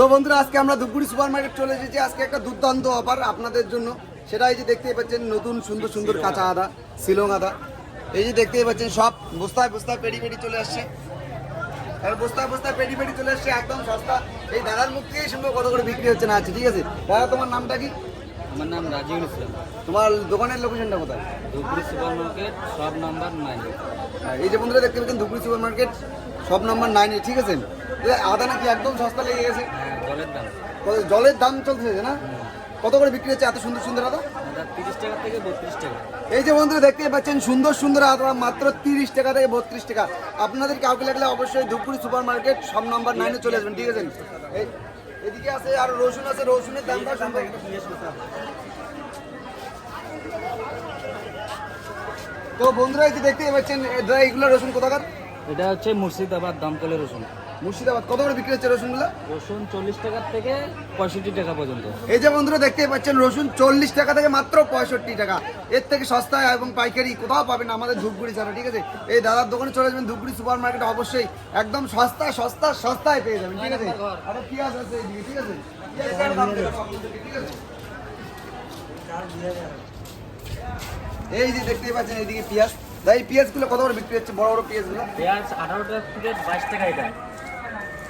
তো বন্ধুরা আজকে আমরা ধূপগুড়ি সুপার মার্কেট চলে এসেছি। আজকে একটা দুর্দান্ত অফার আপনাদের জন্য। সেটা এই যে দেখতেই পাচ্ছেন নতুন সুন্দর সুন্দর কাঁচা আদা। শিলং আদা। এই যে দেখতেই পাচ্ছেন সব বস্তায় বস্তায় পেডি পেডি চলে আসছে। আর বস্তায় বস্তায় পেডি পেডি চলে আসছে একদম সস্তা। এই দাদার মুখ থেকেই শুনব কত করে বিক্রি হচ্ছে না আছে ঠিক আছে? দাদা তোমার নামটা কি? আমার নাম রাজিউল ইসলাম। তোমার দোকানের লোকেশনটা কোথায়? ধুপগুড়ি সুপার মার্কেট সব নাম্বার নাইন এই যে বন্ধুরা দেখতে পাচ্ছেন ধুপগুড়ি সুপার মার্কেট সব নম্বর নাইনে ঠিক আছে? আদা নাকি একদম সস্তা লেগে গেছে? হ্যাঁ জলের দাম। জলের দাম চলতেছে না? কত করে বিক্রি হচ্ছে এত সুন্দর সুন্দর আদা? তিরিশ টাকা থেকে বত্রিশ টাকা। এই যে বন্ধুরা দেখতে পাচ্ছেন সুন্দর সুন্দর আদা মাত্র তিরিশ টাকা থেকে বত্রিশ টাকা। আপনাদের কাউকে লাগলে অবশ্যই Dhupguri super market shop number নাইনে চলে আসবেন ঠিক আছে? এদিকে আছে আর রসুন আছে রসুনের দামটা তো বন্ধুরা এই যে দেখতে পাচ্ছেন এটা এইগুলো রসুন কোথাকার? এটা হচ্ছে মুর্শিদাবাদ দামতলে রসুন। মুর্শিদাবাদ কত করে বিক্রি হচ্ছে রসুনগুলো? রসুন চল্লিশ টাকার থেকে পঁয়ষট্টি টাকা পর্যন্ত। এই যে বন্ধুরা দেখতে পাচ্ছেন রসুন চল্লিশ টাকা থেকে মাত্র পঁয়ষট্টি টাকা। এর থেকে সস্তা এবং পাইকারি কোথাও পাবেন আমাদের ধূপগুড়ি ছাড়া ঠিক আছে? এই দাদার দোকানে চলে যাবেন ধূপগুড়ি সুপার মার্কেট অবশ্যই একদম সস্তা সস্তা সস্তায় পেয়ে যাবেন ঠিক আছে? আর পেঁয়াজ আছে এদিকে ঠিক আছে? এই যে দেখতেই পাচ্ছেন এইদিকে পেঁয়াজ। এই পেঁয়াজগুলো কত করে বিক্রি হচ্ছে বড় বড় পেঁয়াজগুলো? পেঁয়াজ আঠারো টাকা থেকে বাইশ টাকা এটা।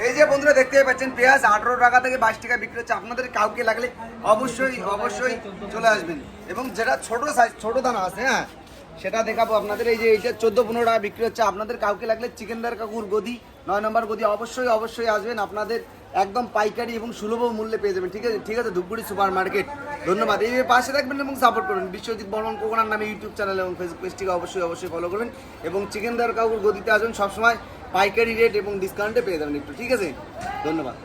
এই যে বন্ধুরা দেখতে পাচ্ছেন, পেঁয়াজ আঠারো টাকা থেকে বাইশ টাকা বিক্রি হচ্ছে। আপনাদের কাউকে লাগলে অবশ্যই অবশ্যই চলে আসবেন। এবং যেটা ছোট সাইজ ছোট দানা আছে হ্যাঁ সেটা দেখাবো আপনাদের। এই যে এইটা চোদ্দ পনেরো টাকা বিক্রি হচ্ছে। আপনাদের কাউকে লাগলে চিকেনদার কাকুর গদি, নয় নম্বর গদি অবশ্যই অবশ্যই আসবেন। আপনাদের একদম পাইকারি এবং সুলভ মূল্যে পেয়ে যাবেন। ঠিক আছে ঠিক আছে, ধূপগুড়ি সুপার মার্কেট ধন্যবাদ। এই পাশে থাকবেন এবং সাপোর্ট করবেন। বিশ্বজিৎ বর্মন কোকোনার নামে ইউটিউব চ্যানেল এবং ফেসবুক পেজটিকে অবশ্যই অবশ্যই ফলো করবেন এবং চিকেনদার কাকুর গদিতে আসবেন, সবসময় পাইকারি রেট এবং ডিসকাউন্টে পেয়ে যাবেন একটু। ঠিক আছে? ধন্যবাদ।